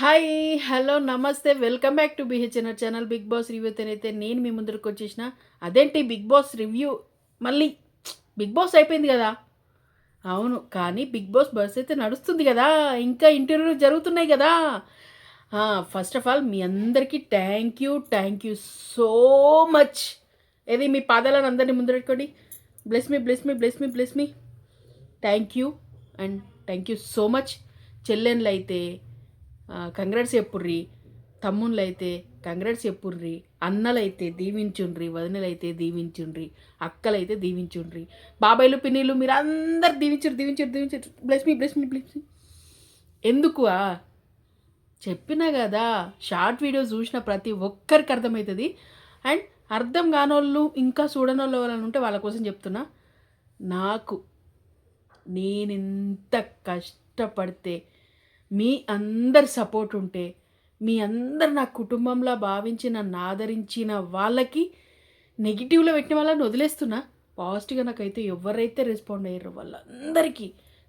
Hi hello నమస్తే. Welcome back to BHNR channel Bigg Boss review అయితే నేను మీ ముందరకు వచ్చేసిన. అదేంటి బిగ్ బాస్ రివ్యూ మళ్ళీ బిగ్ బాస్ అయిపోయింది కదా? అవును కానీ బిగ్ బాస్ బస్ అయితే నడుస్తుంది కదా? ఇంకా ఇంటర్వ్యూలు జరుగుతున్నాయి కదా? ఫస్ట్ ఆఫ్ ఆల్ మీ అందరికీ thank you thank you so much ఏది మీ పాదాలను అందరినీ ముందరెట్టుకోండి. Bless me bless me bless me bless me thank you and thank you so much చెల్లెన్లు అయితే కంగ్రాట్స్ చెప్పుర్రి. తమ్ముళ్ళు అయితే కంగ్రాట్స్ చెప్పుర్రి. అన్నలైతే దీవించుండ్రి. వదినలైతే దీవించుండ్రి. అక్కలైతే దీవించుండ్రి. బాబాయిలు పిన్నిలు మీరు అందరు దీవించరు దీవించరు దీవించరు bless me bless me bless me ఎందుకు చెప్పినా కదా షార్ట్ వీడియో చూసిన ప్రతి ఒక్కరికి అర్థమవుతుంది అండ్ అర్థం కానోళ్ళు ఇంకా చూడనోళ్ళు ఎవరైనా ఉంటే వాళ్ళ కోసం చెప్తున్నా. నాకు నేనింత కష్టపడితే మీ అందరి సపోర్ట్ ఉంటే మీ అందరు నా కుటుంబంలో భావించి నన్ను ఆదరించిన వాళ్ళకి నెగిటివ్లో పెట్టిన వాళ్ళని వదిలేస్తున్నా. పాజిటివ్గా నాకైతే ఎవరైతే రెస్పాండ్ అయ్యారో వాళ్ళందరికీ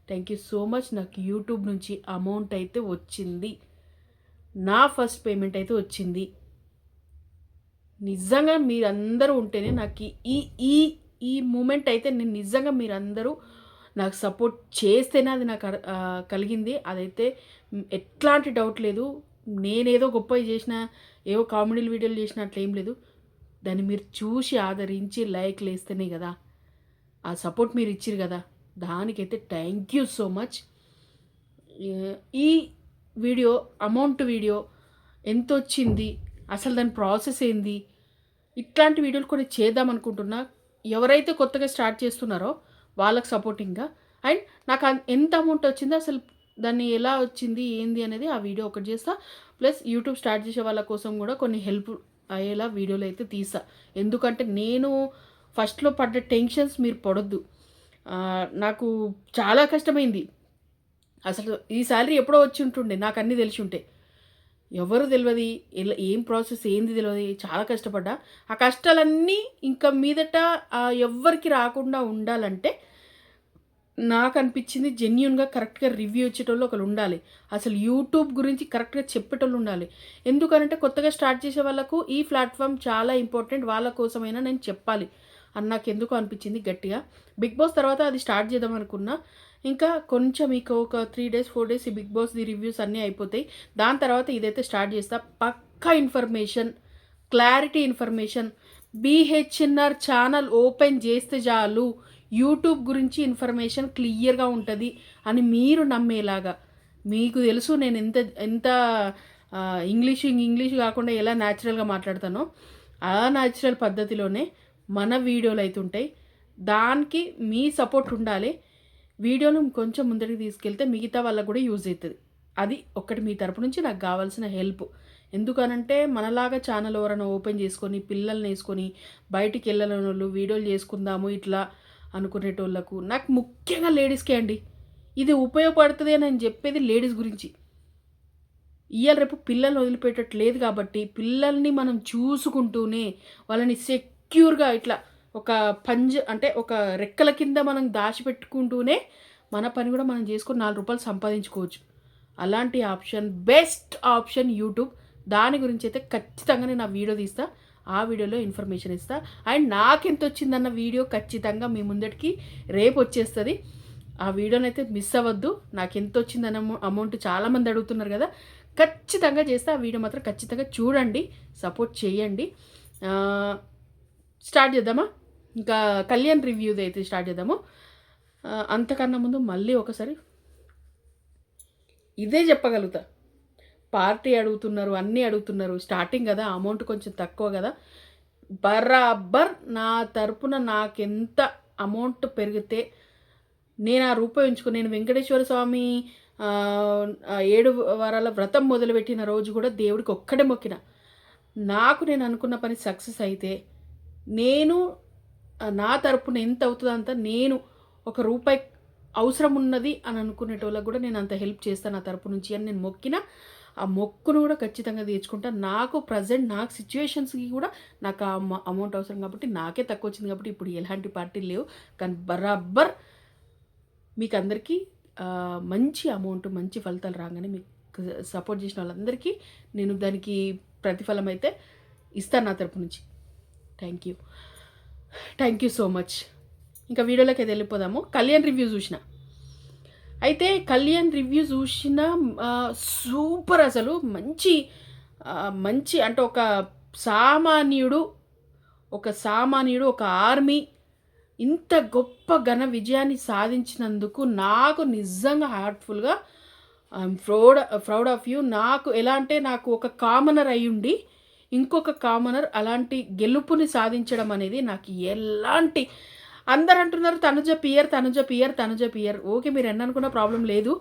థ్యాంక్ యూ సో మచ్ నాకు యూట్యూబ్ నుంచి అమౌంట్ అయితే వచ్చింది. నా ఫస్ట్ పేమెంట్ అయితే వచ్చింది. నిజంగా మీరందరూ ఉంటేనే నాకు ఈ ఈ ఈ మూమెంట్ అయితే నేను నిజంగా మీరందరూ నాకు సపోర్ట్ చేస్తేనే అది నాకు కలిగింది. అదైతే ఎట్లాంటి డౌట్ లేదు. నేనేదో గొప్ప చేసిన ఏవో కామెడీ వీడియోలు చేసిన అట్లా ఏం లేదు. దాన్ని మీరు చూసి ఆదరించి లైక్లు వేస్తేనే కదా. ఆ సపోర్ట్ మీరు ఇచ్చారు కదా. దానికైతే థ్యాంక్ యూ సో మచ్ ఈ వీడియో అమౌంట్ వీడియో ఎంత వచ్చింది అసలు దాని ప్రాసెస్ ఏంది? ఇట్లాంటి వీడియోలు కొన్ని చేద్దాం అనుకుంటున్నా. ఎవరైతే కొత్తగా స్టార్ట్ చేస్తున్నారో వాళ్ళకి సపోర్టింగ్గా అండ్ నాకు ఎంత అమౌంట్ వచ్చిందో అసలు దాన్ని ఎలా వచ్చింది ఏంది అనేది ఆ వీడియో ఒకటి చేస్తా. ప్లస్ యూట్యూబ్ స్టార్ట్ చేసే వాళ్ళ కోసం కూడా కొన్ని హెల్ప్ అయ్యేలా వీడియోలు అయితే తీసా ఎందుకంటే నేను ఫస్ట్లో పడ్డ టెన్షన్స్ మీరు పడొద్దు. నాకు చాలా కష్టమైంది. అసలు ఈ శాలరీ ఎప్పుడో వచ్చి ఉంటుండే నాకు అన్నీ తెలిసి ఉంటే. ఎవరు తెలియదు ఎలా ఏం ప్రాసెస్ ఏంది తెలియదు చాలా కష్టపడ్డా. ఆ కష్టాలన్నీ ఇంకా మీదట ఎవ్వరికి రాకుండా ఉండాలంటే నాకు అనిపించింది జెన్యున్గా కరెక్ట్గా రివ్యూ ఇచ్చేటోళ్ళు ఒకరు ఉండాలి. అసలు యూట్యూబ్ గురించి కరెక్ట్గా చెప్పేటోళ్ళు ఉండాలి. ఎందుకనంటే కొత్తగా స్టార్ట్ చేసే వాళ్ళకు ఈ ప్లాట్ఫామ్ చాలా ఇంపార్టెంట్ వాళ్ళ కోసమైనా నేను చెప్పాలి. అని నాకు ఎందుకు అనిపించింది గట్టిగా. బిగ్ బాస్ తర్వాత అది స్టార్ట్ చేద్దాం అనుకున్నా. ఇంకా కొంచెం మీకు ఒక త్రీ డేస్ ఫోర్ డేస్ ఈ బిగ్ బాస్ ది రివ్యూస్ అన్నీ అయిపోతాయి. దాని తర్వాత ఇదైతే స్టార్ట్ చేస్తా. పక్కా information clarity information BHNR channel open చేస్తే చాలు. యూట్యూబ్ గురించి ఇన్ఫర్మేషన్ క్లియర్గా ఉంటుంది అని మీరు నమ్మేలాగా. మీకు తెలుసు నేను ఎంత ఎంత ఇంగ్లీష్ ఇంగ్లీష్ కాకుండా ఎలా న్యాచురల్గా మాట్లాడతానో ఆ న్యాచురల్ పద్ధతిలోనే మన వీడియోలు అయితే ఉంటాయి. దానికి మీ సపోర్ట్ ఉండాలి. వీడియోను కొంచెం ముందరికి తీసుకెళ్తే మిగతా వాళ్ళకు కూడా యూజ్ అవుతుంది. అది ఒక్కటి మీ తరపు నుంచి నాకు కావాల్సిన హెల్ప్. ఎందుకనంటే మనలాగా ఛానల్ ఎవరైనా ఓపెన్ చేసుకొని పిల్లల్ని వేసుకొని బయటికి వెళ్ళని వాళ్ళు వీడియోలు చేసుకుందాము ఇట్లా అనుకునేటోళ్ళకు నాకు ముఖ్యంగా లేడీస్కే అండి. ఇది ఉపయోగపడుతుంది అని చెప్పేది లేడీస్ గురించి. ఇవాళ రేపు పిల్లల్ని వదిలిపెట్టట్లేదు కాబట్టి పిల్లల్ని మనం చూసుకుంటూనే వాళ్ళని సెక్యూర్గా ఇట్లా ఒక పంజ అంటే ఒక రెక్కల కింద మనం దాచిపెట్టుకుంటూనే మన పని కూడా మనం చేసుకొని నాలుగు రూపాయలు సంపాదించుకోవచ్చు. అలాంటి ఆప్షన్ బెస్ట్ ఆప్షన్ యూట్యూబ్. దాని గురించి అయితే ఖచ్చితంగా నేను ఆ వీడియో తీస్తా. ఆ వీడియోలో ఇన్ఫర్మేషన్ ఇస్తా. అండ్ నాకెంత వచ్చిందన్న వీడియో ఖచ్చితంగా మీ ముందటికి రేపు వచ్చేస్తుంది. ఆ వీడియోని అయితే మిస్ అవ్వద్దు. నాకు ఎంత వచ్చిందన్న అమౌంట్ చాలామంది అడుగుతున్నారు కదా. ఖచ్చితంగా చేస్తే. ఆ వీడియో మాత్రం ఖచ్చితంగా చూడండి. సపోర్ట్ చేయండి. స్టార్ట్ చేద్దామా? ఇంకా కళ్యాణ్ రివ్యూది అయితే స్టార్ట్ చేద్దాము. అంతకన్నా ముందు మళ్ళీ ఒకసారి ఇదే చెప్పగలుగుతా. పార్టీ అడుగుతున్నారు అన్నీ అడుగుతున్నారు. స్టార్టింగ్ కదా అమౌంట్ కొంచెం తక్కువ కదా. బరాబర్ నా తరపున నాకెంత అమౌంట్ పెరిగితే నేను ఆ రూపాయి ఉంచుకుని నేను వెంకటేశ్వర స్వామి ఏడు వారాల వ్రతం మొదలుపెట్టిన రోజు కూడా దేవుడికి ఒక్కడే మొక్కిన. నాకు నేను అనుకున్న పని సక్సెస్ అయితే నేను నా తరపున ఎంత అవుతుందో అంత నేను ఒక రూపాయి అవసరం ఉన్నది అని అనుకునేటోళ్ళకి కూడా నేను అంత హెల్ప్ చేస్తాను నా తరపు నుంచి అని నేను మొక్కిన ఆ మొక్కును కూడా ఖచ్చితంగా తీర్చుకుంటా. నాకు ప్రజెంట్ నాకు సిచ్యువేషన్స్కి కూడా నాకు ఆ అమౌంట్ అవసరం కాబట్టి నాకే తక్కువ వచ్చింది కాబట్టి ఇప్పుడు ఎలాంటి పార్టీలు లేవు. కానీ బరాబర్ మీకు అందరికీ మంచి అమౌంట్ మంచి ఫలితాలు రాగానే మీకు సపోర్ట్ చేసిన వాళ్ళందరికీ నేను దానికి ప్రతిఫలం అయితే ఇస్తాను నా తరపు నుంచి. Thank you thank you so much ఇంకా వీడియోలోకి అయితే వెళ్ళిపోదాము. కళ్యాణ్ రివ్యూ చూసిన. అయితే కళ్యాణ్ రివ్యూ చూసిన సూపర్ అసలు. మంచి మంచి అంటే ఒక సామాన్యుడు ఒక సామాన్యుడు ఒక ఆర్మీ ఇంత గొప్ప ఘన విజయాన్ని సాధించినందుకు నాకు నిజంగా హార్ట్ఫుల్గా I'm proud proud of you నాకు ఎలా అంటే నాకు ఒక కామనర్ అయ్యుండి ఇంకొక కామనర్ అలాంటి గెలుపుని సాధించడం అనేది నాకు ఎలాంటి అందరు అంటున్నారు తనుజ పియర్ తనుజ పియర్ తనుజ పియర్. ఓకే మీరు ఎన్న అనుకున్న ప్రాబ్లం లేదు.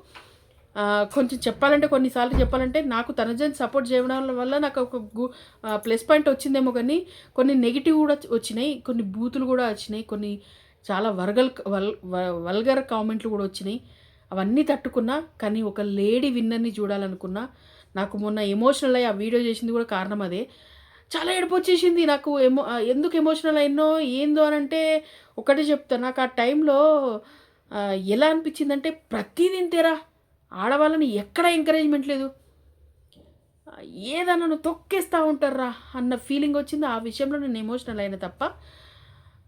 కొంచెం చెప్పాలంటే కొన్నిసార్లు చెప్పాలంటే నాకు తనుజని సపోర్ట్ చేయడం వల్ల నాకు ఒక గు- ప్లస్ పాయింట్ వచ్చిందేమో కానీ కొన్ని నెగిటివ్ కూడా వచ్చినాయి కొన్ని బూతులు కూడా వచ్చినాయి కొన్ని చాలా వర్గల్ వల్ వ- వల్గర్ కామెంట్లు కూడా వచ్చినాయి. అవన్నీ తట్టుకున్నా కానీ ఒక లేడీ విన్నర్ని చూడాలనుకున్నా నాకు మొన్న ఎమోషనల్ అయ్యి ఆ వీడియో చేసింది కూడా కారణం అదే. చాలా ఏడుపు వచ్చేసింది నాకు. ఎమో ఎందుకు ఎమోషనల్ అయినో ఏందో అని అంటే ఒకటే చెప్తాను నాకు ఆ టైంలో ఎలా అనిపించిందంటే ప్రతిదీ ఇంతేరా ఆడవాళ్ళని ఎక్కడ ఎంకరేజ్మెంట్ లేదు. ఏదన్నాను ఏదన్నా నువ్వు తొక్కేస్తూ ఉంటారా అన్న ఫీలింగ్ వచ్చింది. ఆ విషయంలో నేను ఎమోషనల్ అయిన తప్ప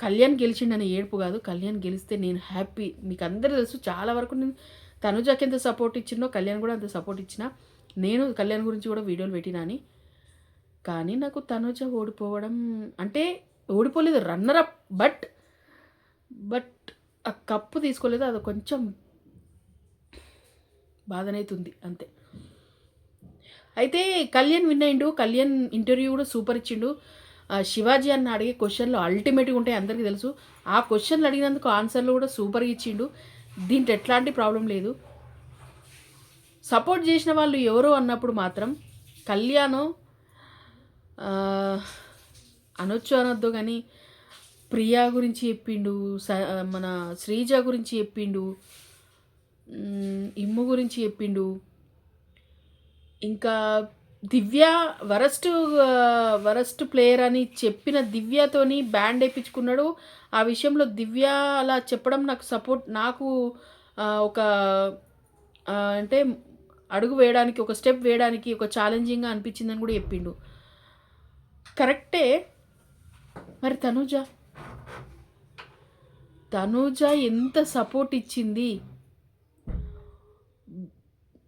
కళ్యాణ్ గెలిచిండని ఏడుపు కాదు. కళ్యాణ్ గెలిస్తే నేను హ్యాపీ మీకు అందరూ తెలుసు చాలా వరకు నేను తనుజాకి ఎంత సపోర్ట్ ఇచ్చిందో కళ్యాణ్ కూడా అంత సపోర్ట్ ఇచ్చిన. నేను కళ్యాణ్ గురించి కూడా వీడియోలు పెట్టినాని కానీ నాకు తనుజ ఓడిపోవడం అంటే ఓడిపోలేదు రన్నర్ అప్ బట్ బట్ ఆ కప్పు తీసుకోలేదు అది కొంచెం బాధనైతుంది అంతే. అయితే కళ్యాణ్ విన్ అయిండు కళ్యాణ్ ఇంటర్వ్యూ కూడా సూపర్ ఇచ్చిండు. ఆ, శివాజీ అన్న అడిగే క్వశ్చన్లు అల్టిమేట్గా ఉంటాయి అందరికీ తెలుసు. ఆ క్వశ్చన్లు అడిగినందుకు ఆన్సర్లు కూడా సూపర్గా ఇచ్చిండు. దీంట్లో ఎట్లాంటి ప్రాబ్లం లేదు. సపోర్ట్ చేసిన వాళ్ళు ఎవరు అన్నప్పుడు మాత్రం కళ్యాణ్ అనొచ్చు అనొద్దు కానీ ప్రియా గురించి చెప్పిండు స- మన శ్రీజ గురించి చెప్పిండు ఇమ్ము గురించి చెప్పిండు. ఇంకా దివ్య వరస్ట్ వరస్ట్ ప్లేయర్ అని చెప్పిన దివ్యతోని బ్యాండ్ వేయించుకున్నాడు ఆ విషయంలో దివ్య అలా చెప్పడం నాకు సపోర్ట్ నాకు ఒక అంటే అడుగు వేయడానికి ఒక స్టెప్ వేయడానికి ఒక ఛాలెంజింగ్గా అనిపించిందని కూడా చెప్పిండు. కరెక్టే. మరి తనూజ? తనూజ ఎంత సపోర్ట్ ఇచ్చింది?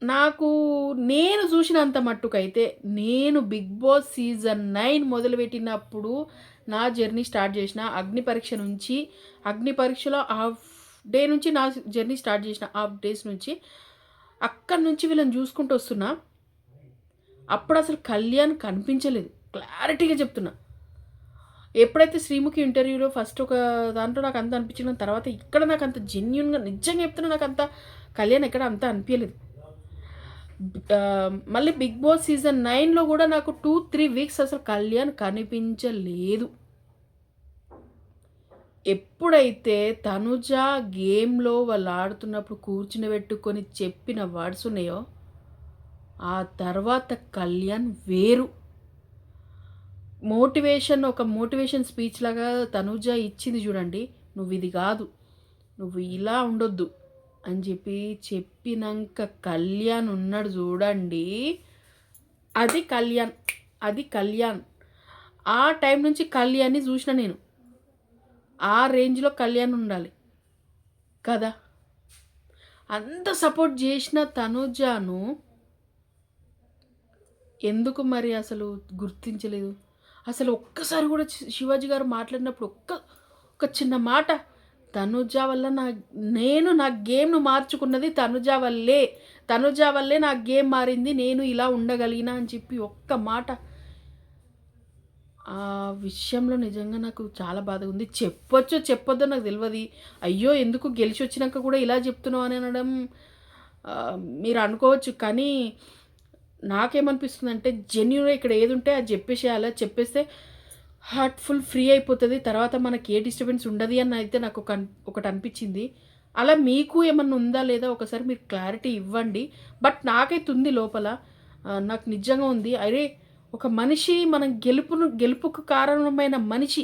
నాకు నేను చూసినంత మట్టుకైతే నేను బిగ్ బాస్ సీజన్ నైన్ మొదలుపెట్టినప్పుడు నా జర్నీ స్టార్ట్ చేసిన అగ్ని పరీక్ష నుంచి అగ్ని పరీక్షలో హాఫ్ డే నుంచి నా జర్నీ స్టార్ట్ చేసిన హాఫ్ డేస్ నుంచి అక్కడి నుంచి వీళ్ళని చూసుకుంటూ వస్తున్నా అప్పుడు అసలు కళ్యాణ్ కనిపించలేదు. క్లారిటీగా చెప్తున్నా. ఎప్పుడైతే శ్రీముఖి ఇంటర్వ్యూలో ఫస్ట్ ఒక దాంట్లో నాకు అంత అనిపించిన తర్వాత ఇక్కడ నాకు అంత జెన్యున్గా నిజంగా చెప్తున్నా నాకు అంత కళ్యాణ్ ఎక్కడ అంత అనిపించలేదు. మళ్ళీ బిగ్ బాస్ సీజన్ నైన్లో కూడా నాకు టూ త్రీ వీక్స్ అసలు కళ్యాణ్ కనిపించలేదు. ఎప్పుడైతే తనుజ గేమ్లో వాళ్ళు ఆడుతున్నప్పుడు కూర్చుని పెట్టుకొని చెప్పిన వర్డ్స్ ఉన్నాయో ఆ తర్వాత కళ్యాణ్ వేరు. మోటివేషన్ ఒక మోటివేషన్ స్పీచ్ లాగా తనుజ ఇచ్చింది చూడండి నువ్వు ఇది కాదు నువ్వు ఇలా ఉండొద్దు అని చెప్పి చెప్పినాక కళ్యాణ్ ఉన్నాడు చూడండి. అది కళ్యాణ్ అది కళ్యాణ్. ఆ టైం నుంచి కళ్యాణ్ని చూసిన నేను. ఆ రేంజ్లో కళ్యాణ్ ఉండాలి. కదా? అంత సపోర్ట్ చేసిన తనుజాను ఎందుకు మరి అసలు గుర్తించలేదు? అసలు ఒక్కసారి కూడా శివాజీ గారు మాట్లాడినప్పుడు ఒక్క ఒక చిన్న మాట తనుజ వల్ల నా నేను నా గేమ్ను మార్చుకున్నది తనుజ వల్లే. తనుజ వల్లే నా గేమ్ మారింది నేను ఇలా ఉండగలిగినా అని చెప్పి ఒక్క మాట ఆ విషయంలో నిజంగా నాకు చాలా బాధగా ఉంది చెప్పొచ్చో చెప్పొద్దో నాకు తెలియదు అయ్యో ఎందుకు గెలిచి వచ్చినాక కూడా ఇలా చెప్తున్నావు అని అనడం మీరు అనుకోవచ్చు. కానీ నాకేమనిపిస్తుందంటే జెన్యున్గా ఇక్కడ ఏది ఉంటే అది చెప్పేసేయాలి. చెప్పేస్తే హార్ట్ఫుల్ ఫ్రీ అయిపోతుంది. తర్వాత మనకి ఏ డిస్టర్బెన్స్ ఉండదు అని అయితే నాకు ఒక ఒకటి అనిపించింది. అలా మీకు ఏమన్నా ఉందా లేదా ఒకసారి మీరు క్లారిటీ ఇవ్వండి. బట్ నాకైతే ఉంది లోపల. నాకు నిజంగా ఉంది. అరే ఒక మనిషి మనం గెలుపును గెలుపుకు కారణమైన మనిషి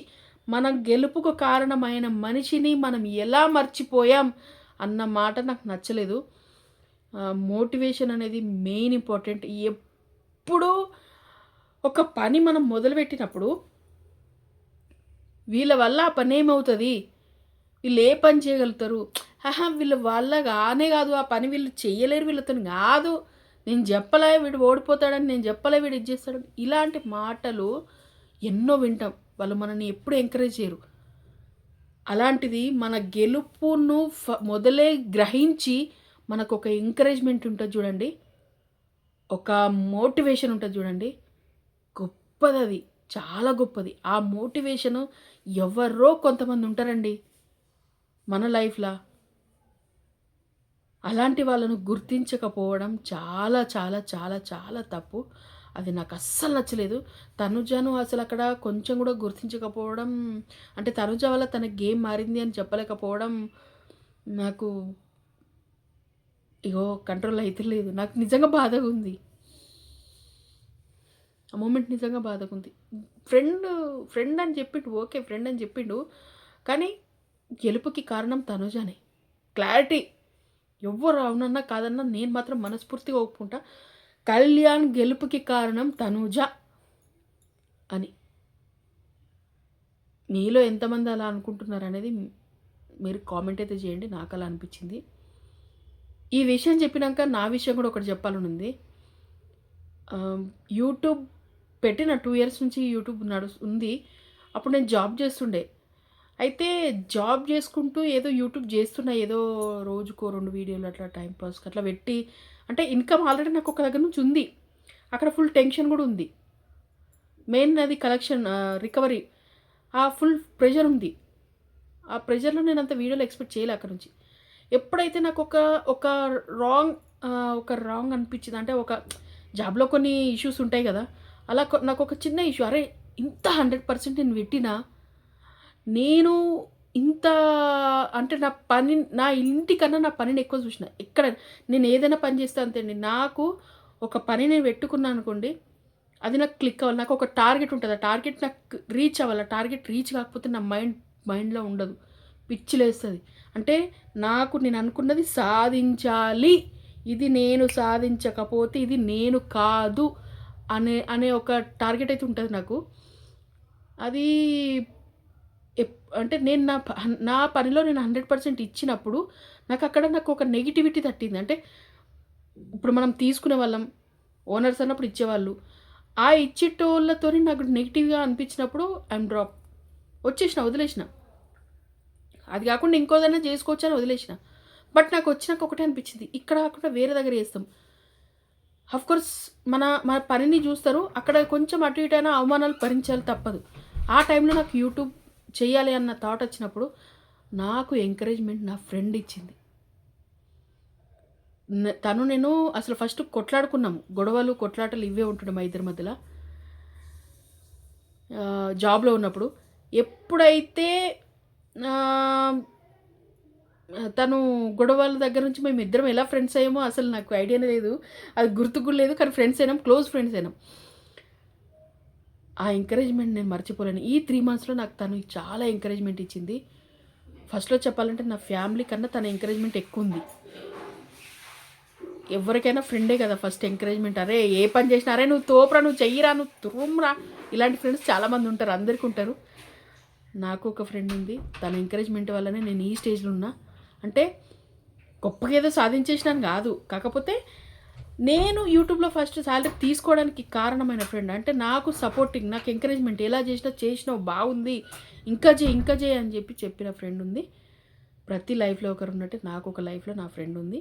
మన గెలుపుకు కారణమైన మనిషిని మనం ఎలా మర్చిపోయాం అన్న మాట నాకు నచ్చలేదు. మోటివేషన్ అనేది మెయిన్ ఇంపార్టెంట్. ఎప్పుడు ఒక పని మనం మొదలుపెట్టినప్పుడు వీళ్ళ వల్ల ఆ పని ఏమవుతుంది? వీళ్ళు ఏ పని చేయగలుగుతారు? వీళ్ళ వల్ల కానే కాదు. ఆ పని వీళ్ళు చేయలేరు వీళ్ళతో కాదు. నేను చెప్పలే వీడు ఓడిపోతాడని నేను చెప్పలే వీడు ఇది చేస్తాడని ఇలాంటి మాటలు ఎన్నో వింటాం. వాళ్ళు మనల్ని ఎప్పుడు ఎంకరేజ్ చేయరు. అలాంటిది మన గెలుపును ఫ మొదలే గ్రహించి మనకు ఒక ఎంకరేజ్మెంట్ ఉంటుంది చూడండి. ఒక మోటివేషన్ ఉంటుంది చూడండి. గొప్పది అది చాలా గొప్పది. ఆ మోటివేషను ఎవరో కొంతమంది ఉంటారండి మన లైఫ్లో అలాంటి వాళ్ళను గుర్తించకపోవడం చాలా చాలా చాలా చాలా తప్పు. అది నాకు అస్సలు నచ్చలేదు. తనుజను అసలు అక్కడ కొంచెం కూడా గుర్తించకపోవడం అంటే తనుజ వల్ల తన గేమ్ మారింది అని చెప్పలేకపోవడం నాకు ఇగో కంట్రోల్ అయితే లేదు నాకు నిజంగా బాధగా ఉంది. ఆ మూమెంట్ నిజంగా బాధగా ఉంది. ఫ్రెండ్ ఫ్రెండ్ అని చెప్పిండు ఓకే ఫ్రెండ్ అని చెప్పిండు కానీ గెలుపుకి కారణం తనుజనే. క్లారిటీ ఎవరు అవునన్నా కాదన్నా నేను మాత్రం మనస్ఫూర్తిగా ఒప్పుకుంటా. కళ్యాణ్ గెలుపుకి కారణం తనూజ అని. మీలో ఎంతమంది అలా అనుకుంటున్నారు అనేది మీరు కామెంట్ అయితే చేయండి నాకు అలా అనిపించింది. ఈ విషయం చెప్పినాక నా విషయం కూడా ఒకటి చెప్పాలని ఉంది యూట్యూబ్ పెట్టిన టూ ఇయర్స్ నుంచి యూట్యూబ్ నడు ఉంది అప్పుడు నేను జాబ్ చేస్తుండే. అయితే జాబ్ చేసుకుంటూ ఏదో యూట్యూబ్ చేస్తున్నా ఏదో రోజుకో రెండు వీడియోలు అట్లా టైంపాస్కి అట్లా పెట్టి అంటే ఇన్కమ్ ఆల్రెడీ నాకు ఒక దగ్గర నుంచి ఉంది. అక్కడ ఫుల్ టెన్షన్ కూడా ఉంది. మెయిన్ అది కలెక్షన్ రికవరీ ఆ ఫుల్ ప్రెషర్ ఉంది. ఆ ప్రెషర్లో నేను అంత వీడియోలు ఎక్స్పెక్ట్ చేయలే అక్కడ నుంచి. ఎప్పుడైతే నాకు ఒక ఒక రాంగ్ ఒక రాంగ్ అనిపించింది అంటే ఒక జాబ్లో కొన్ని ఇష్యూస్ ఉంటాయి కదా అలా నాకు ఒక చిన్న ఇష్యూ అరే ఇంత హండ్రెడ్ పర్సెంట్ నేను పెట్టినా నేను ఇంత అంటే నా పని నా ఇంటికన్నా నా పనిని ఎక్కువ చూసిన. ఎక్కడ నేను ఏదైనా పని చేస్తా అంతేండి నాకు ఒక పని నేను పెట్టుకున్నాను అనుకోండి అది నాకు క్లిక్ అవ్వాలి. నాకు ఒక టార్గెట్ ఉంటుంది. ఆ టార్గెట్ నాకు రీచ్ అవ్వాలి. ఆ టార్గెట్ రీచ్ కాకపోతే నా మైండ్ మైండ్లో ఉండదు. పిచ్చిలేస్తుంది అంటే నాకు నేను అనుకున్నది సాధించాలి. ఇది నేను సాధించకపోతే ఇది నేను కాదు అనే అనే ఒక టార్గెట్ అయితే ఉంటుంది నాకు. అది అంటే నేను నా నా పనిలో నేను హండ్రెడ్ పర్సెంట్ ఇచ్చినప్పుడు నాకు అక్కడ నాకు ఒక నెగిటివిటీ తట్టింది. అంటే ఇప్పుడు మనం తీసుకునే వాళ్ళం ఓనర్స్ అన్నప్పుడు ఇచ్చేవాళ్ళు. ఆ ఇచ్చేటోళ్ళతో నాకు నెగిటివ్గా అనిపించినప్పుడు ఐఎమ్ డ్రాప్. వచ్చేసిన వదిలేసిన. అది కాకుండా ఇంకోదైనా చేసుకోవచ్చు అని వదిలేసిన. బట్ నాకు వచ్చినాక ఒకటే అనిపించింది ఇక్కడ కాకుండా వేరే దగ్గర చేస్తాం. కోర్స్ మన మన పనిని చూస్తారు అక్కడ కొంచెం అటు ఇటు అయినా అవమానాలు భరించాలి తప్పదు. ఆ టైంలో నాకు యూట్యూబ్ చేయాలి అన్న థాట్ వచ్చినప్పుడు నాకు ఎంకరేజ్మెంట్ నా ఫ్రెండ్ ఇచ్చింది. తను నేను అసలు ఫస్ట్ కొట్లాడుకున్నాము. గొడవలు కొట్లాటలు ఇవే ఉంటుండే మా ఇద్దరి మధ్యలో. జాబ్లో ఉన్నప్పుడు. ఎప్పుడైతే తను గొడవల దగ్గర నుంచి మేము ఇద్దరం ఎలా ఫ్రెండ్స్ అయ్యామో అసలు నాకు ఐడియానే లేదు. అది గుర్తుకు లేదు కానీ ఫ్రెండ్స్ అయినాం క్లోజ్ ఫ్రెండ్స్ అయినాం. ఆ ఎంకరేజ్మెంట్ నేను మర్చిపోలేను. ఈ త్రీ మంత్స్లో నాకు తను చాలా ఎంకరేజ్మెంట్ ఇచ్చింది. ఫస్ట్లో చెప్పాలంటే నా ఫ్యామిలీ కన్నా తన ఎంకరేజ్మెంట్ ఎక్కువ ఉంది. ఎవరికైనా ఫ్రెండే కదా ఫస్ట్ ఎంకరేజ్మెంట్ అరే ఏ పని చేసినా అరే నువ్వు తోపురా నువ్వు చెయ్యిరా నువ్వు తురుమ్రా. ఇలాంటి ఫ్రెండ్స్ చాలామంది ఉంటారు అందరికీ ఉంటారు. నాకు ఒక ఫ్రెండ్ ఉంది. తన ఎంకరేజ్మెంట్ వల్లనే నేను ఈ స్టేజ్లో ఉన్నా. అంటే గొప్పగా ఏదో సాధించేసినాను కాదు. కాకపోతే నేను యూట్యూబ్లో ఫస్ట్ శాలరీ తీసుకోవడానికి కారణమైన ఫ్రెండ్ అంటే నాకు సపోర్టింగ్ నాకు ఎంకరేజ్మెంట్ ఎలా చేసినా చేసినావు బాగుంది ఇంకా చేయి ఇంకా చేయి అని చెప్పి చెప్పిన ఫ్రెండ్ ఉంది. ప్రతి లైఫ్లో ఒకరు ఉన్నట్టు నాకు ఒక లైఫ్లో నా ఫ్రెండ్ ఉంది.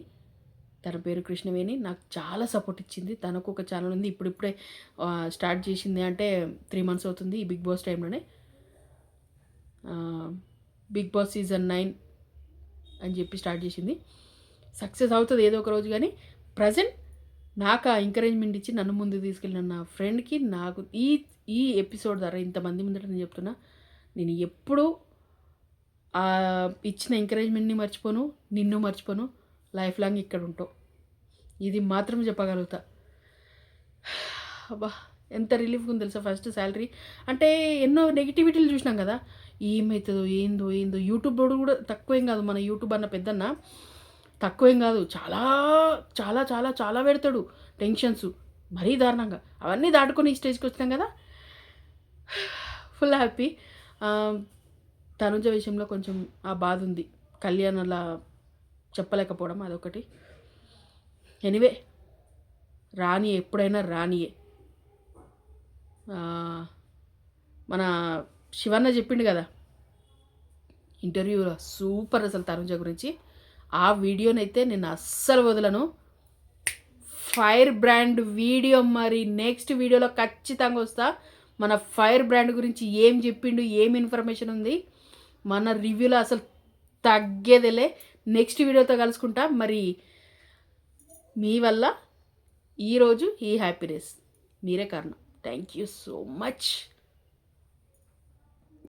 తన పేరు కృష్ణవేణి నాకు చాలా సపోర్ట్ ఇచ్చింది. తనకు ఒక ఛానల్ ఉంది. ఇప్పుడిప్పుడే స్టార్ట్ చేసింది అంటే త్రీ మంత్స్ అవుతుంది ఈ బిగ్ బాస్ టైంలోనే బిగ్ బాస్ సీజన్ నైన్ అని చెప్పి స్టార్ట్ చేసింది. సక్సెస్ అవుతుంది ఏదో ఒక రోజు కానీ. ప్రజెంట్ నాకు ఆ ఎంకరేజ్మెంట్ ఇచ్చి నన్ను ముందు తీసుకెళ్ళిన నా ఫ్రెండ్కి నాకు ఈ ఈ ఎపిసోడ్ ద్వారా ఇంతమంది ముందట నేను చెప్తున్నా నేను ఎప్పుడూ ఇచ్చిన ఎంకరేజ్మెంట్ని మర్చిపోను నిన్ను మర్చిపోను లైఫ్ లాంగ్ ఇక్కడ ఉంటావు ఇది మాత్రం చెప్పగలుగుతా. అబ్బా ఎంత రిలీఫ్గా ఉంది తెలుసా ఫస్ట్ శాలరీ అంటే ఎన్నో నెగిటివిటీలు చూసినాం కదా ఏమవుతుందో ఏందో ఏందో యూట్యూబ్ కూడా తక్కువేం కాదు మన యూట్యూబ్ అన్న పెద్దన్న. తక్కువేం కాదు. చాలా చాలా చాలా చాలా పెడతాడు టెన్షన్స్. మరీ దారుణంగా. అవన్నీ దాటుకొని ఈ స్టేజ్కి వచ్చినాం కదా? Full happy. తనుజ విషయంలో కొంచెం ఆ బాధ ఉంది. కళ్యాణ్ అలా చెప్పలేకపోవడం అదొకటి. ఎనివే రాని ఎప్పుడైనా రానియే మన శివన్న చెప్పిండు కదా? ఇంటర్వ్యూలో సూపర్ అసలు తనుజ గురించి. ఆ వీడియోనైతే నేను అస్సలు వదలను. ఫైర్ బ్రాండ్ వీడియో మరి నెక్స్ట్ వీడియోలో ఖచ్చితంగా వస్తా. మన ఫైర్ బ్రాండ్ గురించి ఏం చెప్పిండు ఏం ఇన్ఫర్మేషన్ ఉంది మన రివ్యూలో అసలు తగ్గేదేలే. నెక్స్ట్ వీడియోతో కలుసుకుంటా. మరి మీ వల్ల ఈరోజు ఈ హ్యాపీనెస్. మీరే కారణం. Thank you so much